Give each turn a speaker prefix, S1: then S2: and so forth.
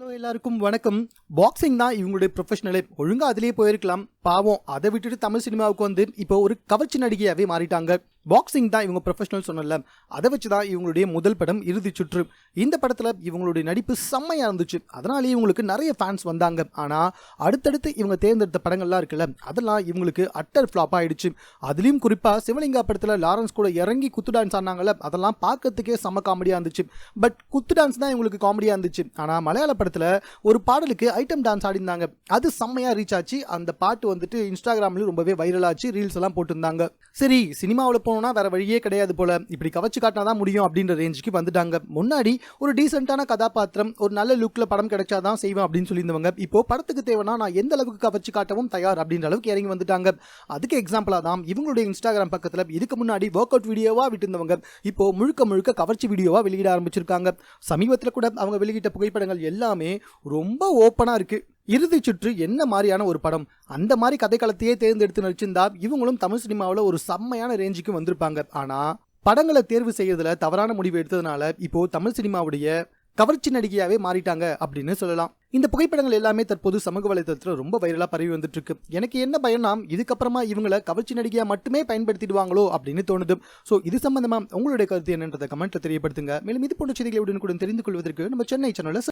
S1: lo hello எல்லாருக்கும் வணக்கம். Boxing தான் இவங்களுடைய ப்ரொஃபஷனலே ஒழுங்கா அதிலே போயிருக்கலாம். பாவம் அதை விட்டுட்டு தமிழ் சினிமாவுக்கு வந்து இப்போ ஒரு கவர்ச்சி நடிகையாகவே மாறிட்டாங்க. பாக்ஸிங் தான் இவங்க ப்ரொஃபஷனல் சொன்னல அதை வச்சு தான் இவங்களுடைய முதல் படம் இறுதி சுற்று. இந்த படத்தில் இவங்களுடைய நடிப்பு செம்மையாக இருந்துச்சு. அதனாலேயே இவங்களுக்கு நிறைய ஃபேன்ஸ் வந்தாங்க. ஆனால் அடுத்தடுத்து இவங்க தேர்ந்தெடுத்த படங்கள்லாம் இருக்குல்ல அதெல்லாம் இவங்களுக்கு அட்டர் ஃப்ளாப் ஆயிடுச்சு. அதுலேயும் குறிப்பாக சிவலிங்கா படத்தில் லாரன்ஸ் கூட இறங்கி குத்து டான்ஸ் ஆனாங்கல்ல அதெல்லாம் பார்க்கறதுக்கே செம்ம காமெடியாக இருந்துச்சு. பட் குத்து டான்ஸ் தான் இவங்களுக்கு காமெடியாக இருந்துச்சு. ஆனால் மலையாள படத்தில் ஒரு பாடலுக்கு ஐட்டம் டான்ஸ் ஆடிருந்தாங்க. அது செம்மையாக ரீச் ஆச்சு. அந்த பாட்டு வந்துட்டு இன்ஸ்டாகிராம்லேயும் ரொம்பவே வைரலாச்சு ரீல்ஸ் எல்லாம் போட்டிருந்தாங்க. சரி சினிமாவில் போனோம்னா வேற வழியே கிடையாது போல. இப்படி கவச்சு காட்டினா தான் முடியும் அப்படின்ற ரேஞ்சுக்கு வந்துட்டாங்க. முன்னாடி ஒரு டீசெண்டான கதாபாத்திரம் ஒரு நல்ல லுக்கில் படம் கிடைச்சாதான் செய்வேன் அப்படின்னு சொல்லியிருந்தவங்க. இப்போ படத்துக்கு தேவைன்னா நான் எந்த அளவுக்கு கவச்சு காட்டவும் தயார் அப்படின்ற அளவுக்கு இறங்கி வந்துட்டாங்க. அதுக்கு எக்ஸாம்பிளாக தான் இவங்களுடைய இன்ஸ்டாகிராம் பக்கத்தில் இதுக்கு முன்னாடி ஒர்க் அவுட் வீடியோவாக விட்டுருந்தவங்க. இப்போ முழுக்க முழுக்க கவர்ச்சி வீடியோவாக வெளியிட ஆரம்பிச்சிருக்காங்க. சமீபத்தில் கூட அவங்க வெளியிட்ட புகைப்படங்கள் எல்லாமே ரொம்ப ஓப்பனாக இருக்கு. இறுதி சுற்று என்ன மாதிரியான ஒரு படம்? அந்த மாதிரி கதைக்களத்தையே தேர்ந்தெடுத்து நடிச்சிருந்தா இவங்களும் தமிழ் சினிமாவில் ஒரு செம்மையான ரேஞ்சுக்கு வந்திருப்பாங்க. ஆனால் படங்களை தேர்வு செய்யறதுல தவறான முடிவு எடுத்ததுனால இப்போ தமிழ் சினிமாவுடைய கவர்ச்சி நடிகையாவே மாறிட்டாங்க அப்படின்னு சொல்லலாம். இந்த புகைப்படங்கள் எல்லாமே தற்போது சமூக வலைதளத்தில் ரொம்ப வைரலாக பரவி வந்துட்டு இருக்கு எனக்கு என்ன பயம்னா இதுக்கப்புறமா இவங்கள கவர்ச்சி நடிகையாக மட்டுமே பயன்படுத்திடுவாங்களோ அப்படின்னு தோணுது. ஸோ இது சம்பந்தமா உங்களுடைய கருத்து என்னன்றதை கமெண்ட்ல தெரியப்படுத்துங்க. மேலும் இது போன்ற செய்திகளை உடனுக்குடன் தெரிந்து கொள்வதற்கு நம்ம சென்னை சேனலில்